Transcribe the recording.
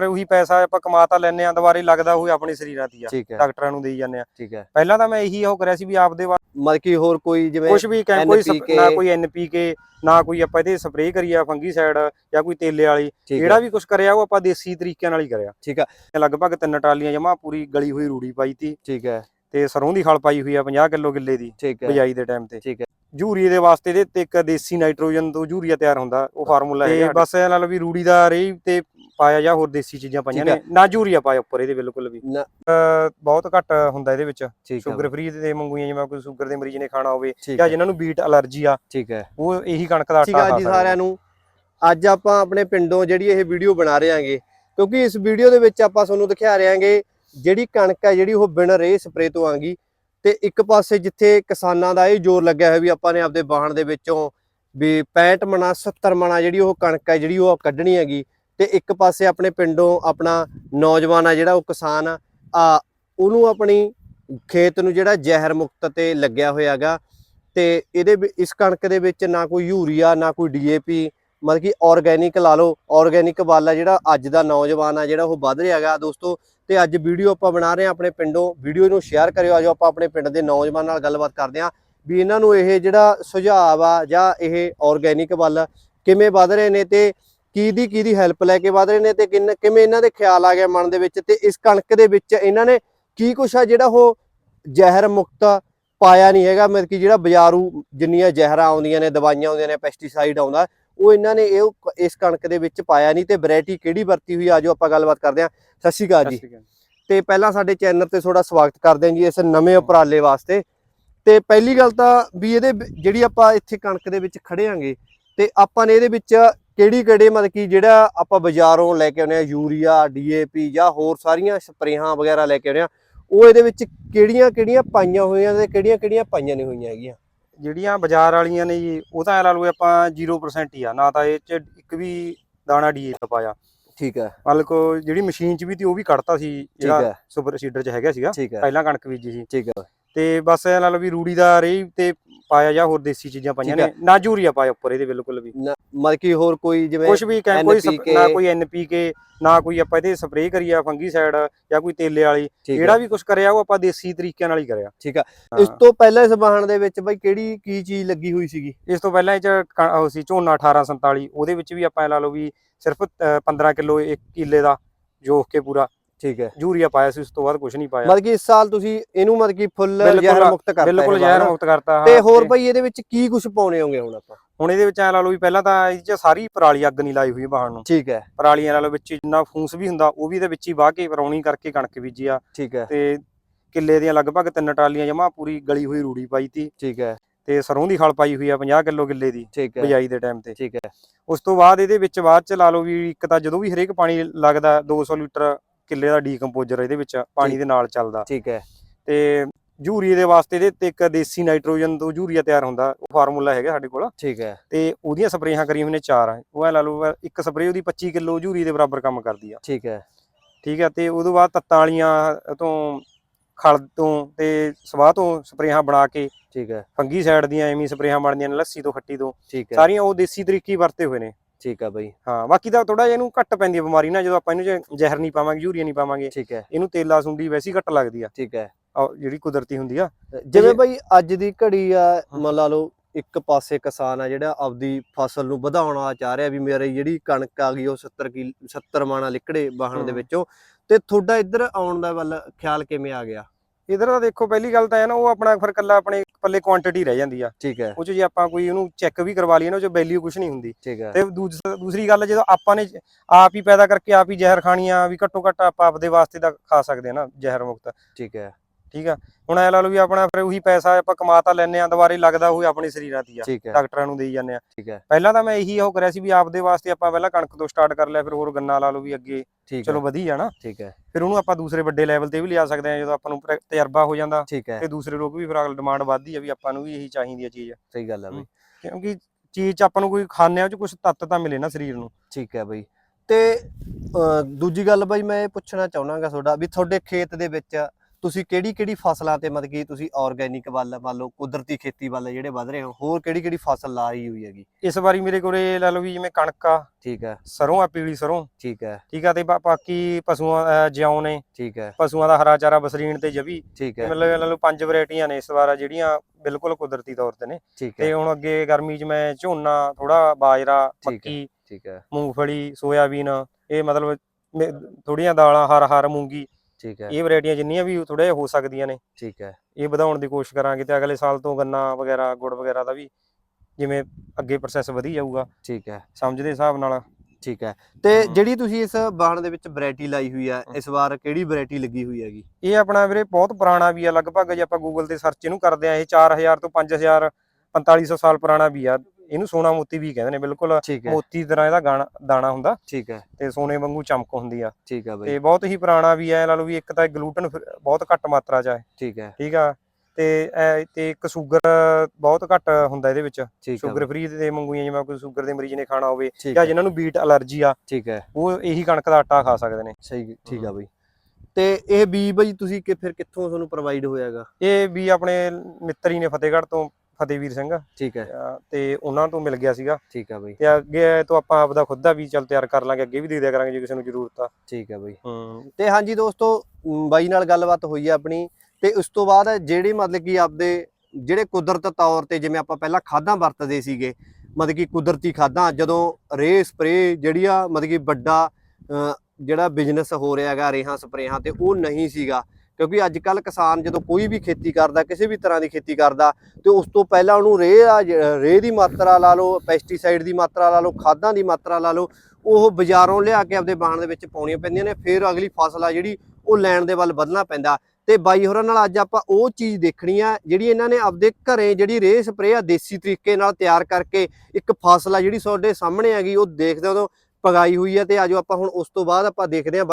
ਫਿਰ ਉਹੀ ਪੈਸਾ ਆਪਾਂ ਕਮਾ ਤਾਂ ਲੈਨੇ ਆ ਦੁਬਾਰੇ ਲੱਗਦਾ ਉਹ ਆਪਣੇ ਸਰੀਰਾਂ ਹੀ ਆ। ਠੀਕ ਹੈ। ਡਾਕਟਰਾਂ ਨੂੰ ਦੇਈ ਜਾਂਦੇ ਆ ਠੀਕ ਹੈ। ਪਹਿਲਾਂ ਤਾਂ ਮੈਂ ਇਹੀ ਉਹ ਕਰਿਆ ਸੀ ਵੀ ਆਪਦੇ ਮਤਲਬ ਕਿ ਹੋਰ ਕੋਈ ਜਿਵੇਂ ਕੁਝ ਵੀ ਕਹਿ- ਕੋਈ ਸਪ- NPK ਨਾ ਕੋਈ ਐਨਪੀਕੇ ਨਾ ਕੋਈ ਆਪਾਂ ਇਹਦੇ ਸਪਰੇਅ ਕਰੀ ਆ ਫੰਗੀਸਾਈਡ ਜਾਂ ਕੋਈ ਤੇਲੇ ਵਾਲੀ। ਠੀਕ ਜਿਹੜਾ ਹੈ ਵੀ ਕੁਝ ਕਰਿਆ ਉਹ ਆਪਾਂ ਦੇਸੀ ਤਰੀਕਿਆਂ ਨਾਲ ਹੀ ਕਰਿਆ। ਠੀਕ ਆ ਲਗਭਗ ਤਿੰਨ ਟਰਾਲੀਆਂ ਜਮਾ ਪੂਰੀ ਗਲੀ ਹੋਈ ਰੂੜੀ ਪਾਈ ਤੀ। ਠੀਕ ਹੈ। ਤੇ ਸਰੋਂ ਦੀ ਖਲ ਪਾਈ ਹੋਈ ਆ 50 ਕਿਲੋ ਕਿੱਲੇ ਦੀ ਠੀਕ ਹੈ। ਬਿਜਾਈ ਦੇ ਟਾਈਮ ਤੇ। ਠੀਕ ਹੈ। ਯੂਰੀਏ ਦੇ ਵਾਸਤੇ ਇਹਦੇ ਤੇ ਇੱਕ ਦੇਸੀ ਨਾਈਟ੍ਰੋਜਨ ਤੋਂ ਯੂਰੀਆ ਤਿਆਰ ਹੁੰਦਾ ਉਹ ਫਾਰਮੂਲਾ ਤੇ ਬਸ ਇਹ ਨਾਲ ਵੀ ਰੂੜੀ ਦਾ ਰੇਹ ਤੇ ਪਾਇਆ ਜਾਂ ਹੋਰ ਦੇਸੀ ਚੀਜ਼ਾਂ ਪਾਈਆਂ ਨੇ। ਨਾ ਯੂਰੀਆ ਪਾਇਆ ਉੱਪਰ ਇਹਦੇ ਬਿਲਕੁਲ ਵੀ। ਬਹੁਤ ਘੱਟ ਹੁੰਦਾ ਇਹਦੇ ਵਿੱਚ। ਸ਼ੂਗਰ ਫ੍ਰੀ ਦੇ ਮੰਗੂਆਂ ਜਿਵੇਂ ਕੋਈ ਸ਼ੂਗਰ ਦੇ ਮਰੀਜ਼ ਨੇ ਖਾਣਾ ਹੋਵੇ ਜਾਂ ਜਿਨ੍ਹਾਂ ਨੂੰ ਬੀਟ ਅਲਰਜੀ ਆ ਠੀਕ ਹੈ ਉਹ ਇਹੀ ਕਣਕ ਦਾ ਆਟਾ ਆ ਖਾ ਜੀ ਸਕਦੇ ਸਾਰਿਆਂ ਨੂੰ। ਅੱਜ ਆਪਾਂ ਆਪਣੇ ਪਿੰਡੋਂ ਜਿਹੜੀ ਇਹ ਵੀਡੀਓ ਬਣਾ ਰਹੇ ਹਾਂਗੇ ਕਿਉਂਕਿ ਇਸ ਵੀਡੀਓ ਦੇ ਵਿੱਚ ਆਪਾਂ ਤੁਹਾਨੂੰ ਦਿਖਾ ਰਹੇ ਹਾਂਗੇ ਜਿਹੜੀ ਕਣਕ ਹੈ ਜਿਹੜੀ ਉਹ ਬਿਨ ਰੇ ਸਪਰੇ ਤੋਂ ਆਂਗੀ ਤੇ ਇੱਕ ਪਾਸੇ ਜਿੱਥੇ ਕਿਸਾਨਾਂ ਦਾ ਇਹ ਜ਼ੋਰ ਲੱਗਿਆ ਹੋਇਆ ਵੀ ਆਪਾਂ ਨੇ ਆਪਦੇ ਬਾਹਣ ਦੇ ਵਿੱਚੋਂ ਵੀ 65 ਮਣਾ 70 ਮਣਾ ਜਿਹੜੀ ਉਹ ਕਣਕ ਹੈ ਜਿਹੜੀ ਉਹ ਕੱਢਣੀ ਹੈਗੀ। ਤੇ ਇੱਕ ਪਾਸੇ ਆਪਣੇ ਪਿੰਡੋਂ ਆਪਣਾ ਨੌਜਵਾਨ ਆ ਜਿਹੜਾ ਉਹ ਕਿਸਾਨ ਆ ਉਹਨੂੰ ਆਪਣੀ ਖੇਤ ਨੂੰ ਜਿਹੜਾ ਜ਼ਹਿਰ ਮੁਕਤ ਤੇ ਲੱਗਿਆ ਹੋਇਆਗਾ ਤੇ ਇਹਦੇ ਵਿ- ਇਸ ਕਣਕ ਦੇ ਵਿੱਚ ਨਾ ਕੋਈ ਯੂਰੀਆ, ਨਾ ਕੋਈ ਡੀਏਪੀ ਮਤਲਬ ਕਿ ਆਰਗੇਨਿਕ ਲਾ ਲਓ ਆਰਗੇਨਿਕ ਵਾਲਾ ਜਿਹੜਾ ਅੱਜ ਦਾ ਨੌਜਵਾਨ ਆ ਜਿਹੜਾ ਉਹ ਵੱਧ ਰਿਹਾ ਹੈਗਾ ਦੋਸਤੋ। ਤੇ ਅੱਜ ਵੀਡੀਓ ਆਪਾਂ ਬਣਾ ਰਹੇ ਹਾਂ ਆਪਣੇ ਪਿੰਡੋਂ, ਵੀਡੀਓ ਨੂੰ ਸ਼ੇਅਰ ਕਰਿਓ, ਆਜੋ ਆਪਾਂ ਆਪਣੇ ਪਿੰਡ ਦੇ ਨੌਜਵਾਨ ਨਾਲ ਗੱਲਬਾਤ ਕਰਦੇ ਹਾਂ ਵੀ ਇਹਨਾਂ ਨੂੰ ਇਹ ਜਿਹੜਾ ਸੁਝਾਅ ਆ ਜਾਂ ਇਹ ਆਰਗੇਨਿਕ ਵੱਲ ਕਿਵੇਂ ਵੱਧ ਰਹੇ ਨੇ ਤੇ ਕਿਹਦੀ ਕਿਹਦੀ ਹੈਲਪ ਲੈ ਕੇ ਵੱਧ ਰਹੇ ਨੇ ਤੇ ਕਿਵੇਂ ਇਹਨਾਂ ਦੇ ਖਿਆਲ ਆ ਗਿਆ ਮਨ ਦੇ ਵਿੱਚ ਤੇ ਇਸ ਕਣਕ ਦੇ ਵਿੱਚ ਇਹਨਾਂ ਨੇ ਕੀ ਕੁਛ ਆ ਜਿਹੜਾ ਉਹ ਜ਼ਹਿਰ ਮੁਕਤ ਪਾਇਆ ਨਹੀਂ ਹੈਗਾ ਮਤਲਬ ਕਿ ਜਿਹੜਾ ਬਾਜ਼ਾਰੂ ਜਿੰਨੀਆਂ ਜ਼ਹਿਰਾਂ ਆਉਂਦੀਆਂ ਨੇ ਦਵਾਈਆਂ ਆਉਂਦੀਆਂ ਨੇ ਪੈਸਟੀਸਾਈਡ ਆਉਂਦਾ ਉਹ ਇਹਨਾਂ ਨੇ ਇਹ ਕ- ਇਸ ਕਣਕ ਦੇ ਵਿੱਚ ਪਾਇਆ ਨਹੀਂ ਤੇ ਵੈਰਾਈਟੀ ਕਿਹੜੀ ਵਰਤੀ ਹੋਈ ਆ, ਆਜੋ ਆਪਾਂ ਗੱਲਬਾਤ ਕਰਦੇ ਹਾਂ। ਸਤਿ ਸ਼੍ਰੀ ਅਕਾਲ ਜੀ। ਤੇ ਪਹਿਲਾਂ ਸਾਡੇ ਚੈਨਲ ਤੇ ਤੁਹਾਡਾ ਸਵਾਗਤ ਕਰਦੇ ਹਾਂ ਜੀ ਇਸ ਨਵੇਂ ਉਪਰਾਲੇ ਵਾਸਤੇ। ਤੇ ਪਹਿਲੀ ਗੱਲ ਤਾਂ ਵੀ ਇਹਦੇ ਜਿਹੜੀ ਆਪਾਂ ਇੱਥੇ ਕਣਕ ਦੇ ਵਿੱਚ ਖੜੇ ਆਂਗੇ ਤੇ ਆਪਾਂ ਨੇ ਇਹਦੇ ਵਿੱਚ ਕਿਹੜੀ ਕਿਹੜੇ ਮਤਲਬ ਕਿ ਜਿਹੜਾ ਆਪਾਂ ਬਾਜ਼ਾਰੋਂ ਲੈ ਕੇ ਆਉਂਦੇ ਆ ਯੂਰੀਆ ਡੀਏਪੀ ਜਾਂ ਹੋਰ ਸਾਰੀਆਂ ਸਪਰੇਹਾਂ ਵਗੈਰਾ ਲੈ ਕੇ ਆਉਂਦੇ ਆ ਉਹ ਇਹਦੇ ਵਿੱਚ ਕਿਹੜੀਆਂ ਕਿਹੜੀਆਂ ਪਾਈਆਂ ਹੋਈਆਂ ਤੇ ਕਿਹੜੀਆਂ ਕਿਹੜੀਆਂ ਪਾਈਆਂ ਨਹੀਂ ਹੋਈਆਂ ਹੈਗੀਆਂ? ਜਿਹੜੀਆਂ ਬਾਜ਼ਾਰ ਵਾਲੀਆਂ ਨੇ ਜੀ ਉਹ ਤਾਂ ਐ ਲਾ ਲਓ ਆਪਾਂ 0% ਹੀ ਆ ਨਾ ਤਾਂ ਇਹ ਚ ਇੱਕ ਵੀ ਦਾਣਾ ਡੀ ਪਾਇਆ। ਠੀਕ ਹੈ। ਮਤਲਬ ਕੋ ਜਿਹੜੀ ਮਸ਼ੀਨ ਚ ਵੀ ਤੀ ਉਹ ਵੀ ਕੱਢਤਾ ਸੀ ਜਿਹੜਾ ਸੁਪਰ ਸੀਡਰ ਚ ਹੈਗਾ ਸੀਗਾ ਪਹਿਲਾਂ ਕਣਕ ਬੀਜੀ ਸੀ। ਠੀਕ ਹੈ। ਤੇ ਬਸ ਐ ਲਾ ਲਓ ਵੀ ਰੂੜੀ ਦਾ ਰੇਹ ਤੇ ਪਾਇਆ ਜਾਂ ਹੋਰ ਦੇਸੀ ਚੀਜ਼ਾਂ ਪਾਈਆਂ ਨੇ। ਨਾ ਯੂਰੀਆ ਪਾਇਆ ਉੱਪਰ ਇਹਦੇ ਬਿਲਕੁਲ ਵੀ। ਮਤਲਬ ਕਿ ਹੋਰ ਕੋਈ ਜਿਵੇਂ ਕੁਝ ਵੀ ਕੋਈ ਨਾ ਕੋਈ ਐਨਪੀਕੇ ਨਾ ਕੋਈ ਆਪਾਂ ਇਹਦੇ ਸਪਰੇਅ ਕਰੀ ਆ ਫੰਗੀਸਾਈਡ ਜਾਂ ਕੋਈ ਤੇਲੇ ਵਾਲੀ। ਜਿਹੜਾ ਵੀ ਕੁਝ ਕਰਿਆ ਉਹ ਆਪਾਂ ਦੇਸੀ ਤਰੀਕਿਆਂ ਨਾਲ ਹੀ ਕਰਿਆ। ਠੀਕ ਆ। ਇਸ ਤੋਂ ਪਹਿਲਾਂ ਇਸ ਵਾਹਣ ਦੇ ਵਿੱਚ ਬਈ ਕਿਹੜੀ ਕੀ ਚੀਜ਼ ਲੱਗੀ ਹੋਈ ਸੀਗੀ? ਇਸ ਤੋਂ ਪਹਿਲਾਂ ਇਹ ਚ ਉਹ ਸੀ ਝੋਨਾ 1847 ਉਹਦੇ ਵਿੱਚ ਵੀ ਆਪਾਂ ਇਹ ਲਾ ਲਓ ਵੀ ਸਿਰਫ ਅ, 15 ਕਿਲੋ ਇੱਕ ਕਿੱਲੇ ਦਾ ਜੋਖ ਕੇ ਪੂਰਾ। ਠੀਕ ਹੈ। ਯੂਰੀਆ ਪਾਇਆ ਸੀ ਉਸ ਤੋਂ ਬਾਅਦ ਕੁਝ ਨਹੀਂ ਪਾਇਆ। ਮਤਲਬ ਕਿ ਇਸ ਸਾਲ ਤੁਸੀਂ ਇਹਨੂੰ ਮਤਲਬ ਕਿ ਫੁੱਲ ਜ਼ਹਿਰ ਮੁਕਤ ਕਰਤਾ ਬਿਲਕੁਲ ਜ਼ਹਿਰ। ਮੁਕਤ ਕਰਤਾ ਤੇ ਹੋਰ ਬਈ ਇਹਦੇ ਵਿੱਚ ਕੀ ਕੁਝ ਪਾਉਣੇ ਹੋਗੇ ਹੁਣ ਆਪਾਂ? ਹੁਣ ਇਹਦੇ ਵਿੱਚ ਐ ਲਾ ਲਓ ਵੀ ਪਹਿਲਾਂ ਤਾਂ ਇਹ ਚ ਸਾਰੀ ਪਰਾਲੀ ਅੱਗ ਨਹੀਂ ਲਾਈ ਹੋਈ ਬਾਹਣ ਨੂੰ। ਠੀਕ ਹੈ। ਪਰਾਲੀਆਂ ਲਾ ਲਓ ਵਿੱਚ ਜਿੰਨਾ ਫੂਸ ਵੀ ਹੁੰਦਾ ਉਹ ਵੀ ਇਹਦੇ ਵਿੱਚ ਹੀ ਵਾਹ ਕੇ ਰੌਣੀ ਕਰਕੇ ਕਣਕ ਬੀਜੀ ਆ। ਠੀਕ ਹੈ। ਤੇ ਕਿੱਲੇ ਦੀਆਂ ਲਗਭਗ ਤਿੰਨ ਟਰਾਲੀਆਂ ਜਮਾ ਪੂਰੀ ਗਲੀ ਹੋਈ ਰੂੜੀ ਪਾਈ ਤੀ। ਠੀਕ ਹੈ। ਤੇ ਸਰੋਂ ਦੀ ਖਲ ਪਾਈ ਹੋਈ ਆ 50 ਕਿਲੋ ਕਿੱਲੇ ਦੀ ਬਿਜਾਈ ਦੇ ਟਾਈਮ ਤੇ। ਠੀਕ ਹੈ। ਉਸ ਤੋਂ ਬਾਅਦ ਇਹਦੇ ਵਿੱਚ ਬਾਅਦ ਚ ਲਾ ਲਓ ਵੀ ਇੱਕ ਤਾਂ ਜਦੋਂ ਵੀ ਹਰੇਕ ਪਾਣੀ ਲੱਗਦਾ 200 ਲੀਟਰ ਕਿੱਲੇ ਦਾ ਡੀਕੰਪੋਜ਼ਰ ਇਹਦੇ ਵਿੱਚ ਪਾਣੀ। ਦੇ ਨਾਲ ਚੱਲਦਾ। ਠੀਕ ਹੈ। ਤੇ ਯੂਰੀਏ ਦੇ ਵਾਸਤੇ ਇਹਦੇ ਤੇ ਇੱਕ ਦੇਸੀ ਨਾਈਟ੍ਰੋਜਨ ਤੋਂ ਯੂਰੀਆ ਤਿਆਰ ਹੁੰਦਾ ਉਹ ਫਾਰਮੂਲਾ ਹੈਗਾ ਸਾਡੇ ਕੋਲ। ਠੀਕ ਹੈ। ਤੇ ਉਹਦੀਆਂ ਸਪਰੇਹਾਂ ਕਰੀਆਂ ਹੋਈਆਂ ਨੇ ਚਾਰ ਆ ਉਹ ਐ ਲਾ ਲਓ ਇੱਕ ਸਪਰੇਅ ਉਹਦੀ 25 ਕਿਲੋ ਯੂਰੀ ਦੇ ਬਰਾਬਰ ਕੰਮ ਕਰਦੀ ਆ। ਠੀਕ ਹੈ। ਠੀਕ ਆ ਤੇ ਉਦੋਂ ਬਾਅਦ ਤੱਤਾਂ ਵਾਲੀਆਂ ਤੋਂ ਖਲ ਤੋਂ ਤੇ ਸਵਾਹ ਤੋਂ ਸਪਰੇਹਾਂ ਬਣਾ ਕੇ ਠੀਕ ਹੈ। ਫੰਗੀ ਸਾਈਡ ਦੀਆਂ ਐਵੇਂ ਹੀ ਸਪਰੇਹਾਂ ਬਣਦੀਆਂ ਨੇ ਲੱਸੀ ਤੋਂ ਖੱਟੀ ਤੋਂ। ਹੈ। ਸਾਰੀਆਂ ਉਹ ਦੇਸੀ ਤਰੀਕੇ ਹੀ ਵਰਤੇ ਹੋਏ ਨੇ। ਠੀਕ ਹੈ ਬਈ। ਹਾਂ ਬਾਕੀ ਤਾਂ ਥੋੜਾ ਜਿਹਾ ਇਹਨੂੰ ਘੱਟ ਪੈਂਦੀ ਹੈ ਬਿਮਾਰੀ ਨਾ ਜਦੋਂ ਆਪਾਂ ਇਹਨੂੰ ਜ਼ਹਿਰ ਨਹੀਂ ਪਾਵਾਂਗੇ ਯੂਰੀਆ ਨਹੀਂ ਪਾਵਾਂਗੇ ਠੀਕ ਹੈ। ਇਹਨੂੰ ਤੇਲਾ ਸੁੰਡੀ ਵੈਸੀ ਘੱਟ ਲੱਗਦੀ ਆ। ਠੀਕ ਹੈ। ਜਿਹੜੀ ਕੁਦਰਤੀ ਹੁੰਦੀ ਆ। ਜਿਵੇਂ ਬਈ ਅੱਜ ਦੀ ਘੜੀ ਆ ਮੰਨ ਲਾ ਲਓ ਇੱਕ ਪਾਸੇ ਕਿਸਾਨ ਆ ਜਿਹੜਾ ਆਪਦੀ ਫਸਲ ਨੂੰ ਵਧਾਉਣਾ ਚਾਹ ਰਿਹਾ ਵੀ ਮੇਰੀ ਜਿਹੜੀ ਕਣਕ ਆ ਗਈ ਉਹ 70 ਕਿ 70 ਮਾਣਾ ਲਿਕੜੇ ਵਾਹਣ ਦੇ। ਵਿੱਚੋਂ ਤੇ ਤੁਹਾਡਾ ਇੱਧਰ ਆਉਣ ਦਾ ਵੱਲ ਖਿਆਲ ਕਿਵੇਂ ਆ ਗਿਆ? ਇਧਰ ਤਾਂ ਦੇਖੋ ਪਹਿਲੀ ਗੱਲ ਤਾਂ ਇਹ ਨਾ ਉਹ ਆਪਣਾ ਫਿਰ ਕੱਲਾ ਆਪਣੇ ਪੱਲੇ ਕੁਆਂਟੀਟੀ ਰਹਿ ਜਾਂਦੀ ਆ। ਠੀਕ ਹੈ। ਉਹ ਚ ਜੇ ਆਪਾਂ ਕੋਈ ਉਹਨੂੰ ਚੈੱਕ ਵੀ ਕਰਵਾ ਲਈਏ ਨਾ ਉਹ ਚ ਵੈਲਿਊ ਕੁਝ ਨਹੀਂ ਹੁੰਦੀ। ਠੀਕ ਹੈ। ਤੇ ਦੂਸਰੀ ਗੱਲ ਜਦੋਂ ਆਪਾਂ ਨੇ ਆਪ ਹੀ ਪੈਦਾ ਕਰਕੇ ਆਪ ਹੀ ਜ਼ਹਿਰ ਖਾਣੀ ਆ ਵੀ ਘੱਟੋ ਘੱਟ ਆਪਾਂ ਆਪਦੇ ਵਾਸਤੇ ਤਾਂ ਖਾ ਸਕਦੇ ਆ ਨਾ ਜ਼ਹਿਰ ਮੁਕਤ। ਠੀਕ ਹੈ। ਠੀਕ ਆ? ਹੁਣ ਐ ਲਾ ਲਓ ਵੀ ਆਪਣਾ ਫਿਰ ਉਹੀ ਪੈਸਾ ਆਪਾਂ ਕਮਾ ਤਾਂ ਲੈਨੇ ਆ ਦੁਬਾਰੇ ਲੱਗਦਾ ਉਹ ਆਪਣੇ ਸਰੀਰਾਂ ਹੀ ਆ ਡਾਕਟਰਾਂ ਨੂੰ ਦੇਈ ਜਾਂਦੇ ਆ। ਠੀਕ ਹੈ। ਪਹਿਲਾਂ ਤਾਂ ਮੈਂ ਇਹੀ ਉਹ ਕਰਿਆ ਸੀ ਵੀ ਆਪਦੇ ਵਾਸਤੇ ਆਪਾਂ ਪਹਿਲਾਂ ਕਣਕ ਤੋਂ ਸਟਾਰਟ ਕਰ ਲਿਆ ਫਿਰ ਹੋਰ ਗੰਨਾ ਲਾ ਲਓ ਵੀ ਅੱਗੇ। ਚਲੋ ਵਧੀ ਜਾਣਾ। ਠੀਕ ਹੈ। ਫਿਰ ਉਹਨੂੰ ਆਪਾਂ ਦੂਸਰੇ ਵੱਡੇ ਲੈਵਲ ਤੇ ਵੀ ਲਿਆ ਸਕਦੇ ਆ ਜਦੋਂ ਆਪਾਂ ਨੂੰ ਤਜਰਬਾ ਹੋ ਜਾਂਦਾ। ਤੇ ਦੂਸਰੇ ਲੋਕ ਵੀ ਫਿਰ ਡਿਮਾਂਡ ਵੱਧਦੀ ਆ ਵੀ ਆਪਾਂ ਨੂੰ ਵੀ ਇਹੀ ਚਾਹੀਦੀ ਆ ਚੀਜ਼। ਸਹੀ ਗੱਲ ਹੈ। ਬਈ। ਕਿਉਂਕਿ ਚੀਜ਼ ਚ ਆਪਾਂ ਨੂੰ ਕੋਈ ਖਾਣੇ ਆ ਉਹ ਚ ਕੁਝ ਤੱਤ ਤਾਂ ਮਿਲੇ ਨਾ ਸਰੀਰ ਨੂੰ। ਠੀਕ ਹੈ ਬਈ। ਤੇ ਦੂਜੀ ਗੱਲ ਬਈ ਮੈਂ ਇਹ ਪੁੱਛਣਾ ਚਾਹੁੰਦਾਗਾ ਤੁਹਾਡਾ ਵੀ ਤੁਹਾਡੇ ਖੇਤ ਦੇ ਵਿੱਚ ਤੁਸੀਂ ਕਿਹੜੀ ਕਿਹੜੀ ਫਸਲਾਂ ਤੇ ਮਤਲਬ ਕਿ ਤੁਸੀਂ ਆਰਗੈਨਿਕ ਵੱਲ ਮੰਨ ਲਓ ਕੁਦਰਤੀ ਖੇਤੀ ਵੱਲ ਜਿਹੜੇ ਵਧ ਰਹੇ ਹੋ ਹੋਰ ਕਿਹੜੀ ਕਿਹੜੀ ਫਸਲ ਲਾਈ ਹੋਈ ਹੈਗੀ? ਇਸ ਵਾਰੀ ਮੇਰੇ ਕੋਲੇ ਲੈ ਲਓ ਵੀ ਜਿਵੇਂ ਕਣਕ ਆ ਠੀਕ ਹੈ। ਸਰੋਂ ਆ ਪੀਲੀ ਸਰੋਂ। ਠੀਕ ਹੈ। ਠੀਕ ਆ ਤੇ ਬਾ- ਬਾਕੀ ਪਸ਼ੂਆਂ ਜਿਉਂ ਨੇ। ਠੀਕ ਹੈ। ਪਸ਼ੂਆਂ ਦਾ ਹਰਾ ਚਾਰਾ ਬਸਰੀਨ ਤੇ ਜਵੀ। ਠੀਕ ਹੈ। ਮਤਲਬ ਲੈ ਲਓ ਪੰਜ ਵੈਰਾਈਟੀਆਂ ਨੇ ਇਸ ਵਾਰ ਜਿਹੜੀਆਂ ਬਿਲਕੁਲ ਕੁਦਰਤੀ ਤੌਰ ਤੇ ਨੇ। ਠੀਕ ਤੇ ਹੈ। ਹੁਣ ਅੱਗੇ ਗਰਮੀ 'ਚ ਮੈਂ ਝੋਨਾ ਥੋੜਾ ਬਾਜਰਾ ਠੀਕ ਹੈ। ਮੱਕੀ ਠੀਕ ਹੈ। ਮੂੰਗਫਲੀ ਸੋਇਆਬੀਨ ਇਹ ਮਤਲਬ ਥੋੜੀਆਂ ਦਾਲਾਂ ਹਰ ਹਰ ਮੂੰਗੀ। ਠੀਕ ਹੈ। ਇਹ ਵੈਰਾਈਟੀਆਂ ਜਿੰਨੀਆਂ ਵੀ ਥੋੜੇ ਹੋ ਸਕਦੀਆਂ ਨੇ। ਠੀਕ ਹੈ। ਇਹ ਵਧਾਉਣ ਦੀ ਕੋਸ਼ਿਸ਼ ਕਰਾਂਗੇ ਤੇ ਅਗਲੇ ਸਾਲ ਤੋਂ ਗੰਨਾ ਵਗੈਰਾ ਗੁੜ ਵਗੈਰਾ ਦਾ ਵੀ ਜਿਵੇਂ ਅੱਗੇ ਪ੍ਰੋਸੈਸ ਵਧੀ ਜਾਊਗਾ। ਠੀਕ ਹੈ। ਸਮਝ ਦੇ ਹਿਸਾਬ ਨਾਲ? ਠੀਕ ਹੈ। ਤੇ। ਜਿਹੜੀ ਤੁਸੀਂ ਇਸ ਬਾਣ ਦੇ ਵਿੱਚ ਵੈਰਾਈਟੀ ਲਾਈ ਹੋਈ ਆ ਇਸ ਵਾਰ ਕਿਹੜੀ ਵੈਰਾਈਟੀ ਲੱਗੀ ਹੋਈ ਹੈਗੀ? ਇਹ ਆਪਣਾ ਵੀਰੇ ਬਹੁਤ ਪੁਰਾਣਾ ਵੀ ਆ ਲਗਭਗ ਜੇ ਆਪਾਂ ਗੂਗਲ ਤੇ ਸਰਚ ਇਹਨੂੰ ਕਰਦੇ ਆ ਇਹ 4000 ਤੋਂ 5000 4500 ਸਾਲ ਪੁਰਾਣਾ ਵੀ ਆ। ਇਹਨੂੰ ਸੋਨਾ ਮੋਤੀ ਵੀ ਕਹਿੰਦੇ ਨੇ ਬਿਲਕੁਲ ਮੋਤੀ ਤਰ੍ਹਾਂ ਇਹਦਾ ਗਾਣਾ ਦਾਣਾ ਹੁੰਦਾ। ਠੀਕ ਹੈ। ਤੇ ਸੋਨੇ ਵਾਂਗੂ ਚਮਕ ਹੁੰਦੀ ਆ। ਠੀਕ ਹੈ ਬਾਈ। ਤੇ ਬਹੁਤ ਹੀ ਪੁਰਾਣਾ ਵੀ ਹੈ ਲਾ ਲਓ ਵੀ ਇੱਕ ਤਾਂ ਗਲੂਟਨ ਬਹੁਤ ਘੱਟ ਮਾਤਰਾ ਚ ਹੈ ਠੀਕ ਹੈ। ਠੀਕ ਆ? ਤੇ ਇਹ- ਤੇ ਇੱਕ ਸ਼ੂਗਰ ਬਹੁਤ ਘੱਟ ਹੁੰਦਾ ਇਹਦੇ ਵਿੱਚ। ਸ਼ੂਗਰ ਫ੍ਰੀ ਦੇ ਮੰਗੂਆਂ ਜਿਵੇਂ ਕੋਈ ਸ਼ੂਗਰ ਦੇ ਮਰੀਜ਼ ਨੇ ਖਾਣਾ ਹੋਵੇ ਜਾਂ ਜਿਨ੍ਹਾਂ ਨੂੰ ਬੀਟ ਅਲਰਜੀ ਆ ਠੀਕ ਹੈ। ਉਹ ਇਹੀ ਕਣਕ ਦਾ ਆਟਾ ਖਾ ਸਕਦੇ ਨੇ। ਸਹੀ ਠੀਕ ਆ। ਬਾਈ। ਤੇ ਇਹ ਬੀ ਬਾਈ ਤੁਸੀਂ ਕਿ ਫਿਰ ਕਿੱਥੋਂ ਤੁਹਾਨੂੰ ਪ੍ਰੋਵਾਈਡ ਹੋਇਆਗਾ? ਇਹ ਵੀ ਆਪਣੇ ਮਿੱਤਰ ਹੀ ਨੇ ਫਤਿਹਗੜ੍ਹ ਤੋਂ ਫਤਿਹਵੀਰ ਸਿੰਘ। ਠੀਕ ਹੈ। ਤੇ ਉਹਨਾਂ ਤੋਂ ਮਿਲ ਗਿਆ ਸੀਗਾ। ਠੀਕ ਆ ਬਾਈ। ਤੇ ਅੱਗੇ ਤੋਂ ਆਪਾਂ ਆਪਦਾ ਖੁਦ ਦਾ ਵੀ ਚੱਲ ਤਿਆਰ ਕਰ ਲਾਂਗੇ ਅੱਗੇ ਵੀ ਦੇ ਦਿਆ ਕਰਾਂਗੇ ਜੇ ਕਿਸੇ ਨੂੰ ਜ਼ਰੂਰਤ ਆ। ਠੀਕ ਆ ਬਾਈ। ਹੂੰ। ਤੇ ਹਾਂਜੀ ਦੋਸਤੋ ਬਾਈ ਨਾਲ ਗੱਲਬਾਤ ਹੋਈ ਆ ਆਪਣੀ। ਤੇ ਉਸ ਤੋਂ ਬਾਅਦ ਜਿਹੜੀ ਮਤਲਬ ਕਿ ਆਪਦੇ ਜਿਹੜੇ ਕੁਦਰਤ ਤੌਰ ਤੇ ਜਿਵੇਂ ਆਪਾਂ ਪਹਿਲਾਂ ਖਾਦਾਂ ਵਰਤਦੇ ਸੀਗੇ ਮਤਲਬ ਕਿ ਕੁਦਰਤੀ ਖਾਦਾਂ ਜਦੋਂ ਰੇ ਸਪਰੇ ਜਿਹੜੀ ਆ ਮਤਲਬ ਕਿ ਵੱਡਾ ਜਿਹੜਾ ਬਿਜ਼ਨਸ ਹੋ ਰਿਹਾ ਹੈਗਾ ਰੇਹਾਂ ਸਪਰੇਹਾਂ ਤੇ ਉਹ ਨਹੀਂ ਸੀਗਾ। ਕਿਉਂਕਿ ਅੱਜ ਕੱਲ ਕਿਸਾਨ ਜਦੋਂ ਕੋਈ ਵੀ ਖੇਤੀ ਕਰਦਾ, ਕਿਸੇ ਵੀ ਤਰ੍ਹਾਂ ਦੀ ਖੇਤੀ ਕਰਦਾ, ਤੇ ਉਸ ਤੋਂ ਪਹਿਲਾਂ ਉਹਨੂੰ ਰੇਹ ਰੇਹ ਦੀ ਮਾਤਰਾ ਲਾ ਲਓ ਪੈਸਟੀਸਾਈਡ ਦੀ ਮਾਤਰਾ ਲਾ ਲਓ, ਖਾਦਾਂ ਦੀ ਮਾਤਰਾ ਲਾ ਲਓ, ਉਹ ਬਾਜ਼ਾਰੋਂ ਲਿਆ ਕੇ ਆਪਦੇ ਬਾਣ ਦੇ ਵਿੱਚ ਪਾਉਣੀਆਂ ਪੈਂਦੀਆਂ ਨੇ, ਫਿਰ ਅਗਲੀ ਫਸਲ ਆ ਜਿਹੜੀ, ਉਹ ਲੈਣ ਦੇ ਵੱਲ ਵਧਣਾ ਪੈਂਦਾ। ਤੇ ਬਾਈ ਹੋਰਾਂ ਨਾਲ ਅੱਜ ਆਪਾਂ ਉਹ ਚੀਜ਼ ਦੇਖਣੀ ਆ, ਜਿਹੜੀ ਇਹਨਾਂ ਨੇ ਆਪਦੇ ਘਰੇ ਜਿਹੜੀ ਰੇਹ ਸਪਰੇਅ ਆ, ਦੇਸੀ ਤਰੀਕੇ ਨਾਲ ਤਿਆਰ ਕਰਕੇ ਇੱਕ ਫਸਲ ਆ ਜਿਹੜੀ ਤੁਹਾਡੇ ਸਾਹਮਣੇ ਹੈਗੀ, ਉਹ ਦੇਖਦੇ ਉਦੋਂ ਪਗਾਈ ਹੋਈ ਆ, ਤੇ ਆਜੋ ਆਪਾਂ ਹੁਣ ਉਸ ਤੋਂ ਬਾਅਦ ਆਪਾਂ ਦੇਖਦੇ ਆ।